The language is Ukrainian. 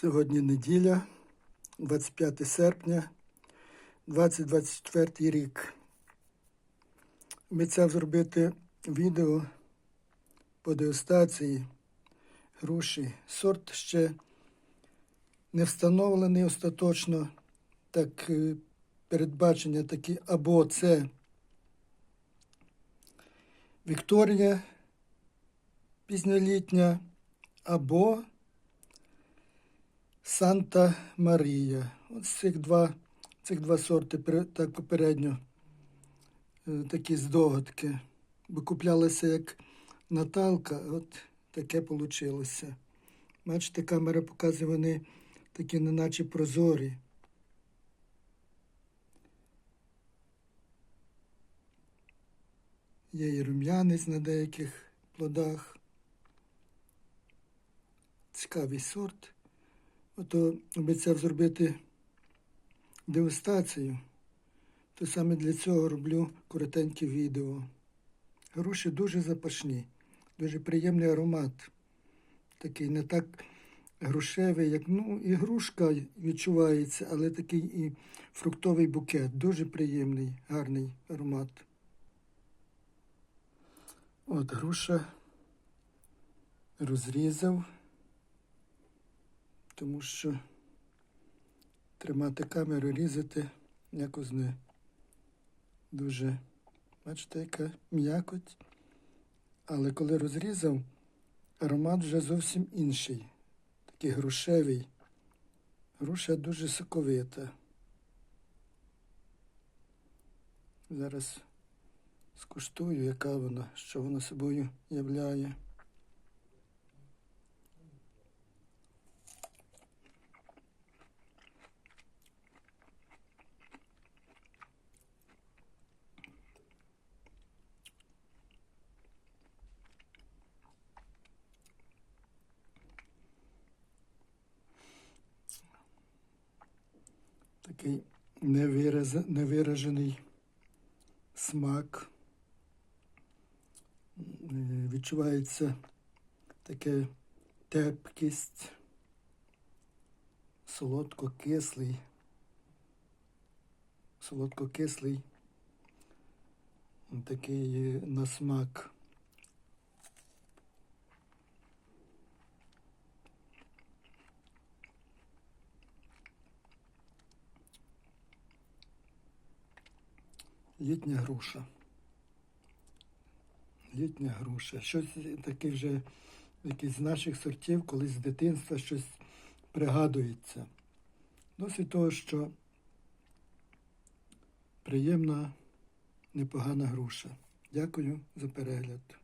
Сьогодні неділя, 25 серпня, 2024 рік. Обіцяв зробити відео по дегустації груші. Сорт ще не встановлений остаточно. Так, е, передбачення такі або це Вікторія пізньолітня, або Санта Марія. От цих два, цих два сорти так попередньо е, такі здогадки. Бо куплялася як Наталка, от таке вийшло. Бачите, камера показує, вони такі неначе прозорі. Є і рум'янець на деяких плодах. Цікавий сорт. Ото обіцяв зробити дегустацію. То саме для цього роблю коротеньке відео. Груші дуже запашні, дуже приємний аромат. Такий не так грушевий, як ну, і грушка відчувається, але такий і фруктовий букет. Дуже приємний, гарний аромат. От груша розрізав, тому що тримати камеру, різати якось не дуже. Бачите, яка м'якоть. Але коли розрізав, аромат вже зовсім інший. Такий грушевий. Груша дуже соковита. Зараз скуштую, яка вона, що вона собою являє. Такий невираз- невиражений смак. Е, Відчувається таке тепкість, солодко-кислий, солодко-кислий такий е, на смак. Літня груша. Літня груша. Щось таке вже якісь з наших сортів, колись з дитинства щось пригадується. Досить того, що приємна, непогана груша. Дякую за перегляд.